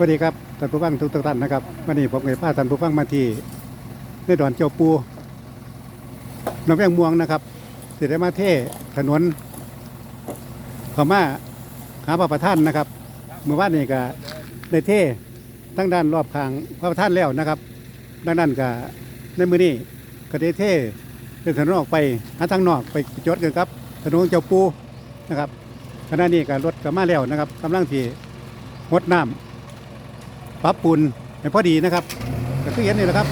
สวัสดีครับท่านผู้ฟังทุกท่านนะครับวันนี้ผมเคยพาท่านผู้ฟังมาที่ในดอนเจ้าปูหน้องแวงม่วงนะครับสิได้มาเทถนนขามาหาพระประธานนะครับเมื่อวานนี้ก็ได้เททั้งด้านรอบข้างพระประธานแล้วนะครับดังนั้นก็ในมือนี้ก็ได้เทเป็นถนนออกไปหาทางนอกไปจดกันครับ ถนนเจ้าปูนะครับขณะนี้ก็รถก็มาแล้วนะครับกำลังที่งดน้ำ ปรับปูนให้พอดีนะครับก็คือเห็นนี่แหละครับ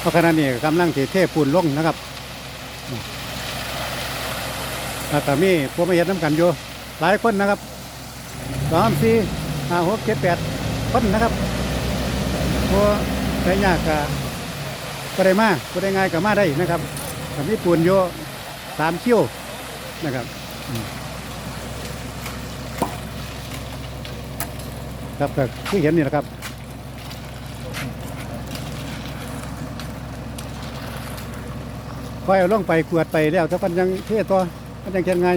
เพราะขณะนี้กำลังเทเทปูนลงนะครับแล้วก็มีพวกมาเห็นน้ำกันอยู่หลายคนนะครับสามสี่ห้าหกเจ็ดแปดคนนะครับพวกใช้ยากก็ก็ได้มากก็ได้ง่ายก็มาได้นะครับก็มีปูนอยู่สามคิ้วนะครับ ครับก็คือเห็นนี่แหละครับคอยเอาลงไปกวดไปแล้วถ้ามันยังเทตัวมันยังเช่นไง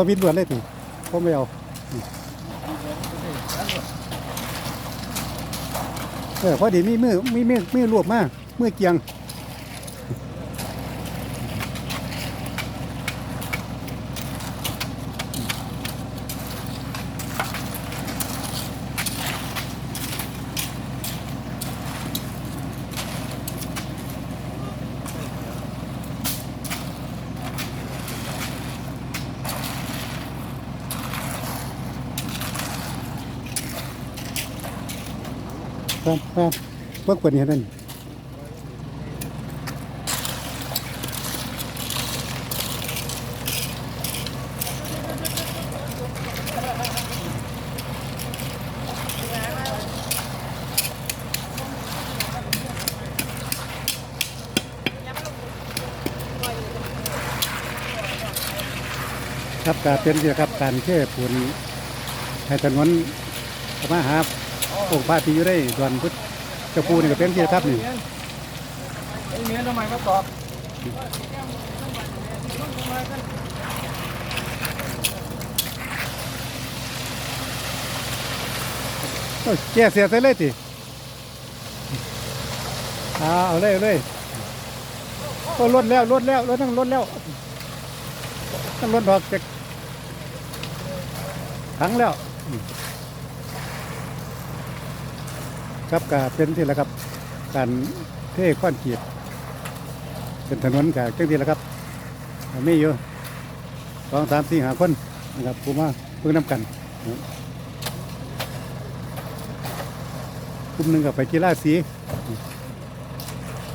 มาบินด่วนเลยทีผมไม่เอาเออพอดีมีมือมีมือมือรวบมากมือเกียง ครับครับเพิ่งเปิดนี่นั่นครับการเป็นเกี่ยวกับการเชื่ผลให้ถนนมาหา องค์พระที่อยู่ได้ดอนพุทธเจ้าปูนี่ก็เป็นที่ครับนี่ไอ้เมียทำไมมาตอบโอ้ยแก่เสียใส่เลยติเอาเอาเลยเอาเลยโอ้ลดแล้วลดแล้วลดทั้งลดแล้วทั้งลดดอกจากถังแล้วอืม ครับก็เป็นที่ละครับ การเทข้อนขีดเป็นถนนกับจังที่ละครับมีอยู่สองสามสี่หาคนนะครับผมว่าเพิ่งนำกันกลุ่มหนึ่งกับไปกีฬาสี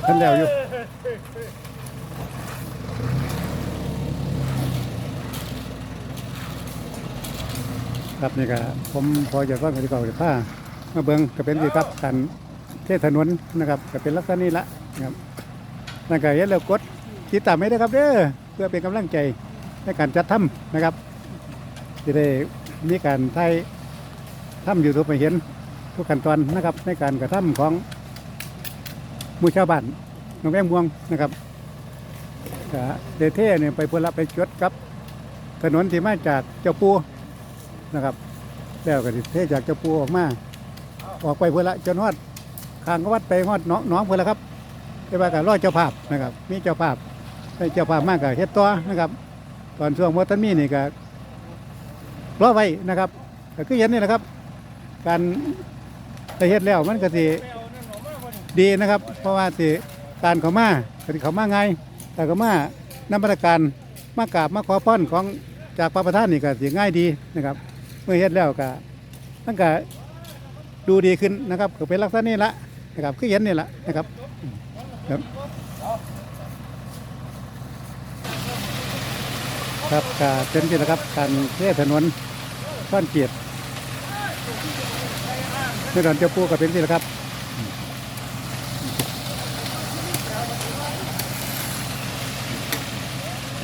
ท่านแล้วอยู่ครับนี่ก็ผมพอจะว่ากันดีกว่าผ้า มาเบิงก็เป็นสิครับการเทศถนนนะครับก็เป็นลักษณะนี้ละนะครับนั่นก็เห็นแล้วกดติดตามไม่ได้ครับเด้อเพื่อเป็นกำลังใจในการจัดทำนะครับจะได้มีการไทยทำอยู่ทุกไปเห็นทุกขั้นตอนนะครับในการกระทำของมูชาวบ้านหนองแวงม่วงนะครับก็เดเท่เนี่ยไปพลไปจดกับ ถนนที่มาจากเจ้าปูนะครับ แล้วก็เทจากเจ้าปูออกมา ออกไปเพื่อละจนฮอดข้างวัดไปฮอดน้องน้องเพื่อละครับแต่ว่าก็รอเจ้าภาพนะครับ มีเจ้าภาพได้เจ้าภาพมากกับเฮ็ดตัวนะครับ ตอนช่วงมอตันมีนี่ก็รอไว้นะครับก็คือเห็นนี่นะครับ การได้เฮ็ดแล้วมันก็สิดีนะครับ เพราะว่าสิการเขามาก็สิเขามาไงายแต่เขามานำมาตรการมากราบมาขอพรของจากพระประธานนี่ก็สิง่ายดีนะครับ เมื่อเฮ็ดแล้วก็มันก็ ดูดีขึ้นนะครับก็เป็นลักษณะนี้ละนะครับคือเห็นนี่ละนะครับครับครับก็เป็นที่นะครับการเทถนนข้อนเกียรติในดอนเจ้าปูก็เป็นที่นะครับ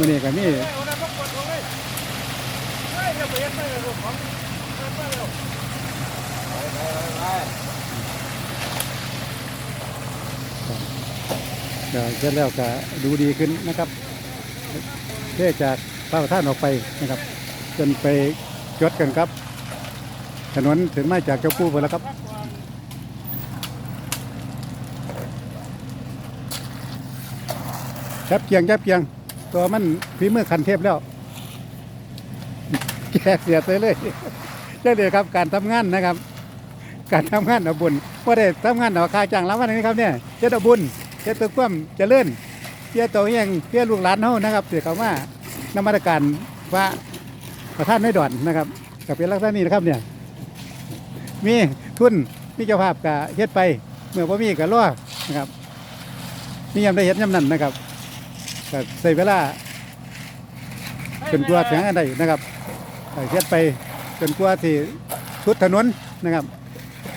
มื่อนี้ก็มีก็ เสร็จแล้วก็ดูดีขึ้นนะครับเท่จากพระประธานออกไปนะครับ จนไปจดกันครับ ถนนถึงมาจากเจ้าปูไปแล้วครับจับเกียงจับเกียง ตัวมันฝีมือขันเทพแล้ว แกเสียไปเลยเจ้าเดียครับการทำงานนะครับ การทำงานเอาบุญว่าได้ทำงานเอาค่าจ้างรางวัลนี้ครับเนี่ยเจ้าเอาบุญเจ้าตัวความเจริญเจ้าตัวเองเจ้าลูกหลานเฮานะครับเสียเขาว่านมัสการพระประธานไม่ดอนนะครับก็เป็นลักษณะนี้นะครับเนี่ย มีทุนมีเจ้าภาพก็เฮ็ดไป เมื่อพ่มีก็รอนะครับมียำได้เฮ็ดยำนั้นนะครับก็ใส่เวลาจนกว่าถึงอันใดนะครับเฮ็ดไปจนกว่าที่ทุดถนนนะครับ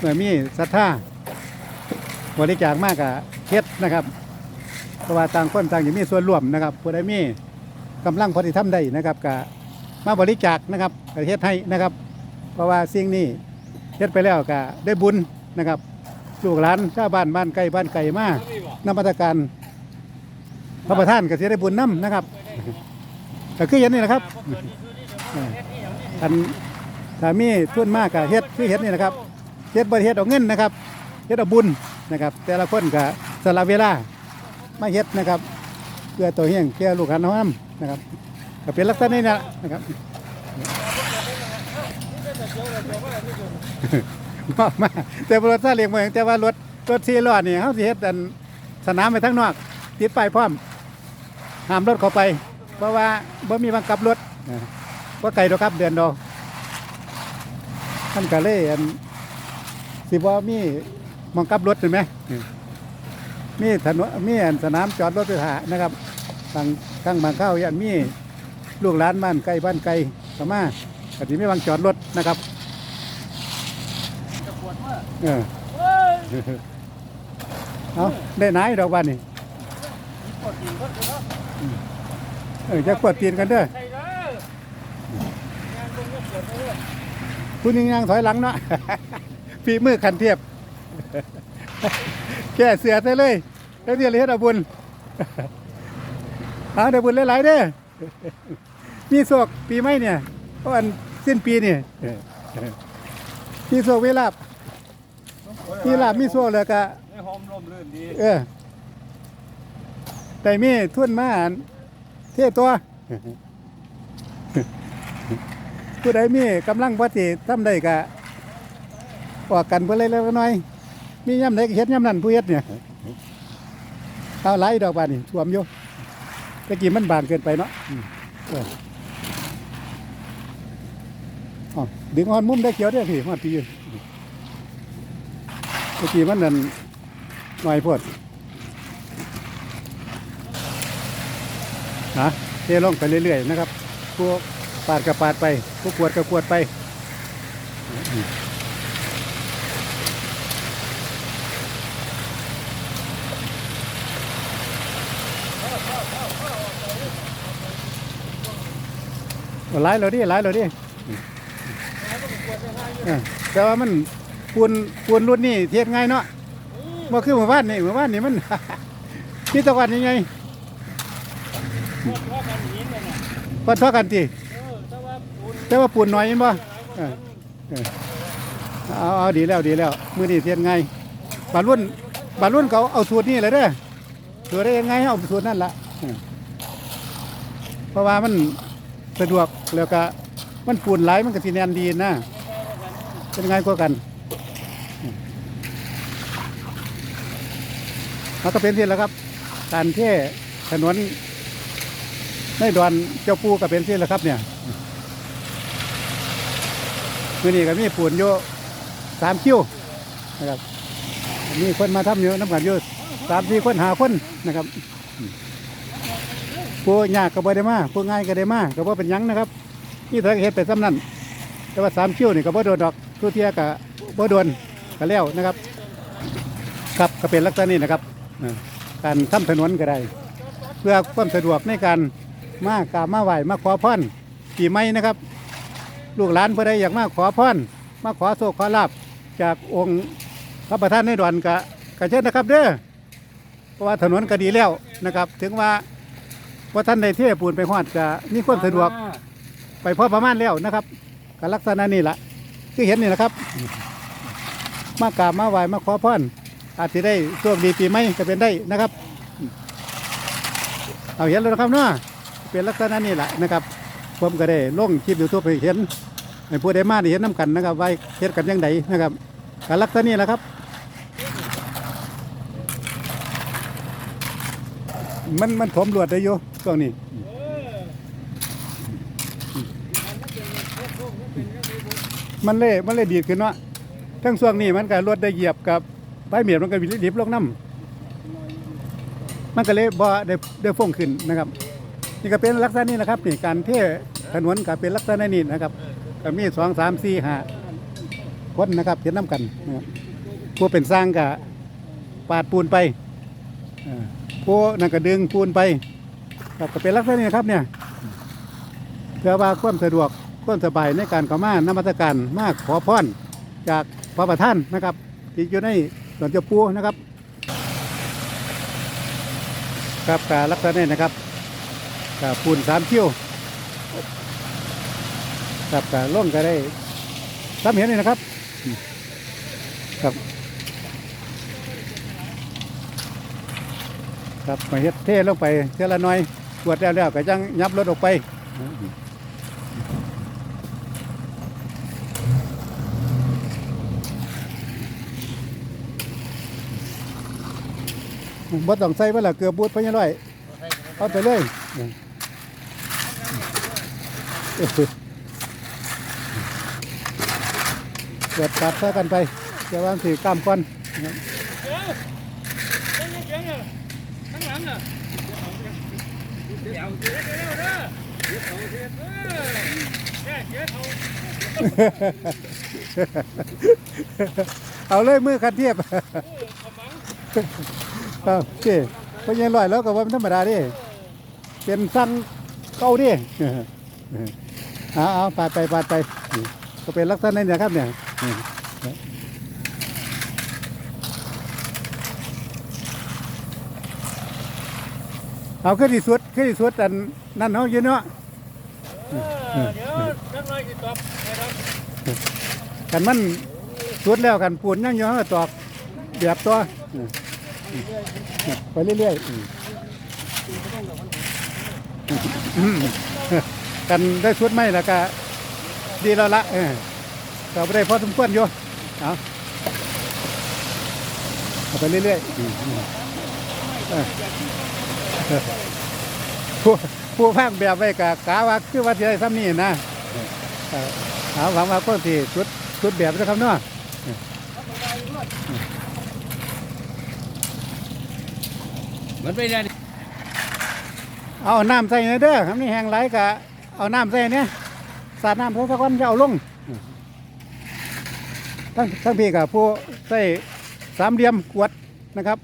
มื่อมีศรัทธาบริจาคมากกับเฮ็ดนะครับเพราะว่าต่างคนต่างอย่างมีส่วนร่วมนะครับผู้ใดมีกำลังพอที่ทำได้นะครับก็มาบริจาคนะครับก็เฮ็ดให้นะครับ เพราะว่าสิ่งนี้เฮ็ดไปแล้วก็ได้บุญนะครับลูกหลานชาวบ้านบ้านไกลบ้านไกลมากนมัสการพระประธานก็จะได้บุญน้ำนะครับก็คืออย่างนี้นะครับอันถ้ามีทุนมากก็เฮ็ดคือเฮ็ดนี่นะครับ เฮ็ดบริเฮ็ดเอาเงินนะครับเฮ็ดเอาบุญนะครับ แต่ละคนก็สละเวลามาเฮ็ดนะครับ เพื่อตัวเฮียงเพื่อลูกหลานน้อมนะครับก็เป็นลักษณะนี้นะนะครับบอกมาแต่รถซาเลียงเมืองแต่ว่ารถรถสี่ล้อนี่เขาสิเฮ็ดอันสนามไปทั้งนอกติดไปพร้อมห้ามรถเข้าไป เพราะว่าบ่มีบังคับรถนะว่าไกลดอกครับเดือนดอกท่านก็เลยอัน สิบ่มีบังคับรถเห็นไหมมีถนนมีอันสนามจอดรถไปหานะครับทางทางบางเข้ายันมีลูกหลานบ้านไกลบ้านไกลเข้ามาก็สิมีบางจอดรถนะครับเออเฮ้ยเอาได้ไหนดอกบ้านนี่เออจะกวดตีนกันเด้อใช่เลยงานตรงนี้ปวยคุณยังยังถอยหลังเนาะ ฝีมือขันเทียบ แก่เสือใส่เลยแล้วเดี๋ยวเลยเฮ็ดเอาบุญเอาเดี๋ยวบุญหลายๆเด้อมีโศกปีใหม่เนี่ยเพราะอันสิ้นปีนี่มีโศกเวลาบมีลาบมีโศกเลยกะในหอมลมลื่นดี เออ แต่มีทุนมาอันเท่ตัว ผู้ใดมีกำลังพอสิทำได้กะ ออกกันเพื่อเล็กๆน้อยๆมีย่ำไหนก็เฮ็ดย่ำนั่นผู้เฮ็ดเนี่ยเอาไหลายดอกบานนี่ท่วมอยู่ตะกี้มันบานเกินไปเนาะอืมเอออ๋อดึงหอนมุมได้เขียวได้อพี่หอนพี่อยู่ตะกี้มันนั่นหน่อยโพดนะเทลงไปเรื่อยๆนะครับพวกปาดกับปาดไปพวกกวดกับกวดไป หลายเราดิหลายเราดิเออแต่ว่ามันปูนปูนรุ่นนี้เทียบง่ายเนาะว่าคือหมู่บ้านนี่หมู่บ้านนี่มันนี่ตะวันยังไงปวดว่ากันหินเลยนะพอเท่ากันทีเออแต่ว่าปูนแต่ว่าปูนน้อยเห็นบ่หลายกว่ากันเอาเอาดีแล้วดีแล้ว มือนี่เทียบง่ายบารุ่นบารุ่นเขาเอาสูตรนี่เลยเด้อ สูตรได้ยังไงเอาสูตรนั่นละเพราะว่ามันสะดวกแล้วก็มันปูนไหลมันก็สิแนนดีนะเป็นไงกว่ากันมันก็เป็นที่แล้วครับ การเท่ถนนในดอนเจ้าปูก็เป็นที่แล้วครับ เนี่ยมื่อนี้ก็มีปูนโยสามคิวนะครับมีคนมาทำเยอะน้ำกันเยอะ สามสี่คนหาคนนะครับผู้ยากก็บ่ได้มาผู้ง่ายก็ได้มาก็บ่เป็นยังนะครับ นี่ถ้าเฮ็ดไปซ้ำนั้นแต่ว่าสามคิ้วนี่ก็บ่โดนดอกทุเที่ยก็บ่โดนก็แล้วนะครับครับก็เป็นลักษณะนี้นะครับการทำถนนก็ได้ เพื่อความสะดวกในการมากราบมาไหว้มาขอพรปีใหม่นะครับ ลูกหลานเพื่อใดอยากมาขอพรมาขอโชคขอลาบจากองค์พระประธานในดอนกะกะเชิญนะครับเด้อ เพราะว่าถนนก็ดีแล้วนะครับ ถึงว่าว่าท่านในเทปูนไปฮอดจะมีความสะดวกไปพอประมาณแล้วนะครับก็ลักษณะนี้แหละที่เห็นนี่นะครับ มากราบมาไหว้มาขอพรอาจจะได้โชคดีปีใหม่ก็เป็นได้นะครับ เอาเห็นแล้วนะครับเนาะเป็นลักษณะนี้แหละนะครับ ผมก็ได้ลงคลิปยูทูบให้เห็นให้ผู้ใดมาได้เห็นน้กันนะครับไว้เฮ็ดกันยังไงนะครับการลักษณะนี้แหละครับ มันมันถมรวดได้อยู่ช่วงนี้มันเป็นโค้งๆมันเป็นจังซี่บ่มันเล่มันเล่ดีดขึ้นเนาะทั้งช่วงนี้มันก็รถได้เหยียบกับใบเมียดมันก็ดิบลงน้ำมันก็เลยบ่ได้ได้ฟงขึ้นนะครับ นี่ก็เป็นลักษณะนี้นะครับนี่การเทถนนก็เป็นลักษณะนี้นะครับก็มีสองสามสี่ห้าคนนะครับเห็นน้ำกันนะครับผู้เป็นสร้างก็ปาดปูนไปอ่อ ผู้นั่นก็ดึงปูนไปครับก็เป็นลักษณะนี้นะครับเนี่ยเพื่อว่าความสะดวกความสบายในการเข้ามานมัสการมาขอพรจากพระประธานนะครับที่อยู่ในสวนเจ้าปูนะครับครับการลักษณะนี้นะครับกับปูนสามคิ้วกับการล่งก็ได้ทำเห็นนี่นะครับครับ ครับมาเฮ็ดเทลงไปเท่าละน้อยตรวจแล้วแล้วก็จังยับรถออกไปบ่ต้องใส่เวลาเกือบบูดไปยังไงเอาไปเลยเกิดตัดซะกันไปจะวางถือกล้ามก้อน ข้างหลังอะเดี๋ยวเดี๋ยวเดี๋ยวเด้อเดี๋ยวเขาเดี๋ยวเออเดี๋ยวเขาเอาเลยมือคันเทียบเออขมังเอาโอเคเพราะยังลอยแล้วก็ว่ามันธรรมดาดิเป็นสั้นเก่าดิเอาเอาปาดไปปาดไป ก็เป็นลักษณะนี้นะครับเนี่ย เอาขึ้นที่สุดขึ้นที่สุดอันนั่นเขาอยู่เนาะเออเดี๋ยวจังไรสิตอบให้ครับกันมันสุดแล้วกันปูนยังอยู่เขาก็ตอกแบบตัวไปเรื่อยๆอืมอืมกันได้สุดไหมแล้วก็ดีแล้วละเออก็บ่ได้พอสมควรอยู่เอาเอาไปเรื่อยๆ อืมอืมเออเออผู้ผู้พังแบบไว้กะกาว่าคือว่าจะได้ซ้ำนี่นะเออเอาหวังว่าคนที่สุดสุดแบบนะครับเนาะมันไม่ได้เอาน้ำใส่ในเด้อครับนี่แห้งไหลกะเอาน้ำใส่เนี่ยสาดน้ำใส่สักวันจะเอาลงทั้งทั้งพี่กับผู้ใส่สามเหลี่ยมกวดนะครับ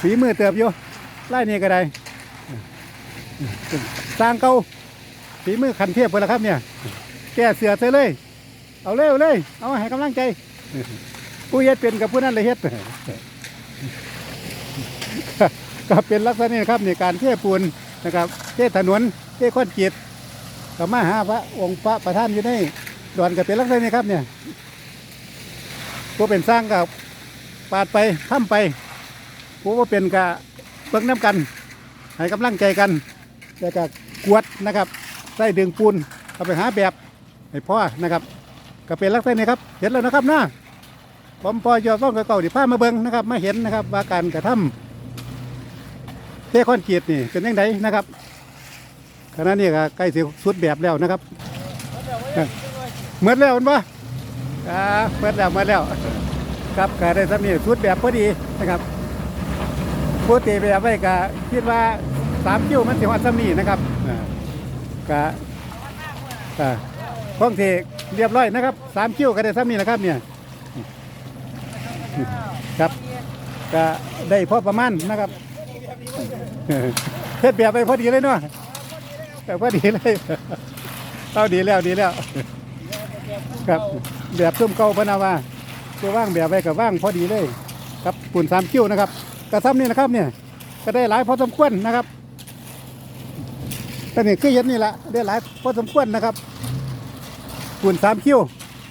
ฝีมือเติบอยู่ไล่นี่ก็ได้ สร้างเก่าฝีมือขันเทียบไปแล้วครับเนี่ย แก้เสือใส่เลย เอาเลยเอาเลย เอาให้กำลังใจผู้เฮ็ดเป็นกับผู้นั้นเลยเฮ็ดก็เป็นลักษณะนี้ครับในการเทปูนนะครับเทถนนเทคอนกรีตกับมาหาพระองค์พระประธานอยู่ในดอนก็เป็นลักษณะนี้ครับเนี่ยผู้เป็นสร้างกับปาดไปทำไปผู้ว่าเป็นกับเบิ่งน้ำกัน ให้กำลังใจกัน แล้วก็กวดนะครับใส่ดึงปูนเอาไปหาแบบให้พ่อนะครับ ก็เป็นลักษณะนี้ครับ เห็นแล้วนะครับนะผมพอยอดต้องเก่าๆดิพามาเบิ่งนะครับมาเห็นนะครับว่าการกระทำเทคอนกรีตนี่เป็นยังไงนะครับขณะนี้ก็ใกล้เสิสุดแบบแล้วนะครับเหมือนแล้วมันปะอ่าเหมือนแล้วเหมือนแล้ว ครับก็ได้สำนี่สุดแบบพอดีนะครับผู้ตีแบบไว้ก็คิดว่า สามคิวมันสิวัดซ้ำนี่นะครับอ่าก็ก็พ้องเทเรียบร้อยนะครับสามคิวก็ได้ซ้ำนี่นะครับเนี่ยครับก็ได้พอประมาณนะครับเฮ็ดแบบไปพอดีเลยเนาะแบบพอดีเลยเอาดีแล้วดีแล้ว ครับแบบซุ่มเก่าพนาว่าตัวว่างแบบไปกับว่างพอดีเลย ครับปุ่นสามคิวนะครับกระซ้ำนี่นะครับเนี่ยก็ได้หลายพอสมควรนะครับ แต่นี่คือเห็นนี่แหละได้หลายพอสมควรนะครับกวนสามคิว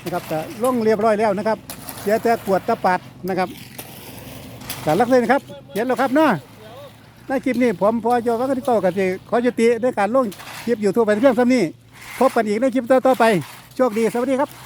นะครับแต่ล่งเรียบร้อยแล้วนะครับเสียแต่กวดตะปัดนะครับแต่ลักเลยนะครับเห็นแล้วครับเนาะในคลิปนี้ผมพอโยวัคดิโตกับเจขอยุติด้วยการล่งคลิปอยู่ทั่วไปเพียงซ้ำนี้พบกันอีกในคลิปต่อๆไปโชคดีสวัสดีครับ